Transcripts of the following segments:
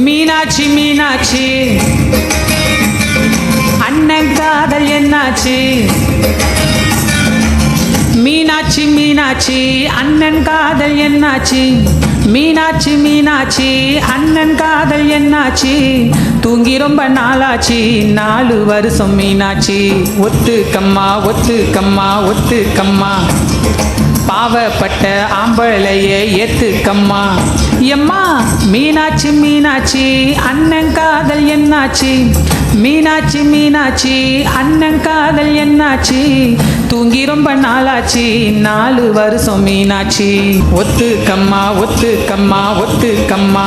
மீனாட்சி மீனாட்சி. அண்ணன் காதல் என்னாச்சு? மீனாட்சி மீனாட்சி. அண்ணன் காதல் என்னாச்சு? மீனாட்சி மீனாட்சி. அண்ணன் காதல் என்னாச்சு? தூங்கி ரொம்ப நாளாச்சு. நாலு வருஷம் மீனாட்சி. ஒத்து கம்மா ஒத்து கம்மா ஒத்து கம்மா பாவப்பட்ட ஆம்பளையே ஏத்துக்கம்மா. எம்மா மீனாட்சி மீனாட்சி அண்ணன் காதல் என்னாச்சு? மீனாட்சி மீனாட்சி அண்ணன் காதல் என்னாச்சு? தூங்கி ரொம்ப நாளாச்சு நாலு வருஷம் மீனாட்சி. ஒத்துக்கம்மா ஒத்துக்கம்மா ஒத்துக்கம்மா.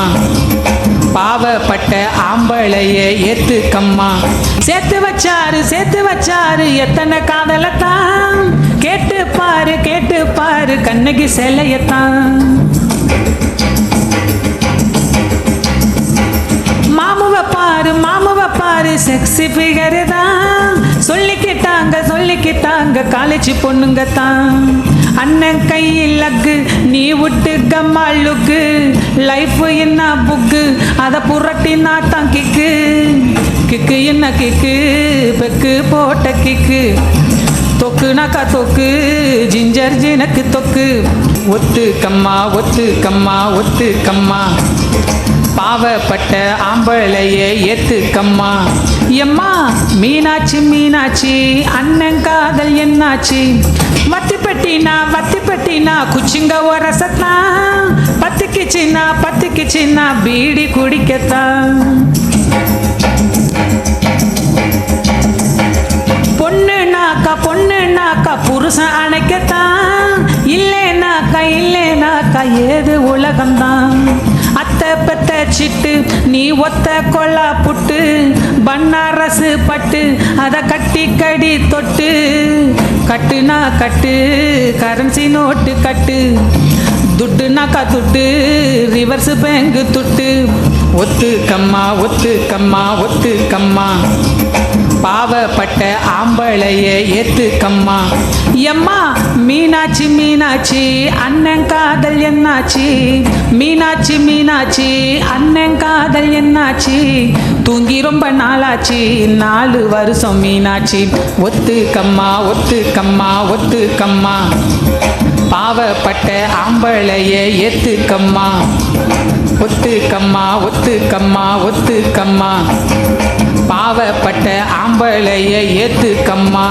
பாவப்பட்ட ஆம்பளையே ஏத்துக்கம்மா. சேர்த்து வச்சாரு சேர்த்து வச்சாரு எத்தனை காதலத்தான்? கேட்டு பாரு கேட்டு பாரு கண்ணகி சிலையத்தான். மாதிரி செக்ஸி ஃபிகர் தான். சொல்லிக்கிட்டாங்க சொல்லிக்கிட்டாங்க காலேஜ் பொண்ணுங்க தான் அண்ணன் கையில் லக்கு நீ விட்டு கம்மாளுக்கு லைஃப் என்ன புக்கு அதை புரட்டினா தான் கிக்கு. கிக்கு என்ன கிக்கு பெக்கு போட்ட கிக்கு. தொக்குனாக்கா தொக்கு ஜிஞ்சர் ஜினக்கு தொக்கு. ஒத்து கம்மா ஒத்து கம்மா ஒத்து கம்மா பாவப்பட்ட ஆம்பளையே ஏத்துக்கம்மா. எம்மா மீனாட்சி மீனாட்சி அண்ணன் காதல் என்னாச்சு? வத்தி பெட்டினா வத்தி பெட்டினா குச்சிங்க ஒரசத்தான் பத்திக்குச்சின்னா பத்திக்குச்சின்னா பீடி குடிக்கத்தான் பொண்ணுனாக்கா பொண்ணுனாக்கா புருஷன் அணைக்கத்தான். இல்லைனாக்கா இல்லைனாக்கா ஏது உலகம்தான். வச்சிட்டு நீ ஒத்த கொள்ளா புட்டு பன்னாரசு பட்டு அதை கட்டி கடி தொட்டு. கட்டுனா கட்டு கரன்சி நோட்டு கட்டு. துட்டுனாக்கா துட்டு ரிவர்ஸ் பேங்கு துட்டு. ஒத்து கம்மா ஒத்து கம்மா ஒத்து கம்மா. பாவப்பட்ட ஆம்பளையே ஏத்துக்கம்மா. எம்மா மீனாட்சி மீனாட்சி அண்ணன் காதல் என்னாச்சு? மீனாட்சி மீனாட்சி அண்ணன் காதல் என்னாச்சு? தூங்கி ரொம்ப நாளாச்சு. நாலு வருஷம் மீனாட்சி. ஒத்து கம்மா ஒத்து கம்மா ஒத்து கம்மா பாவப்பட்ட ஆம்பளையே ஏத்துக்கம்மா. ஒத்து கம்மா ஒத்து கம்மா ஒத்து கம்மா பாவப்பட்ட ஆம்பளைய ஏத்துக்கம்மா.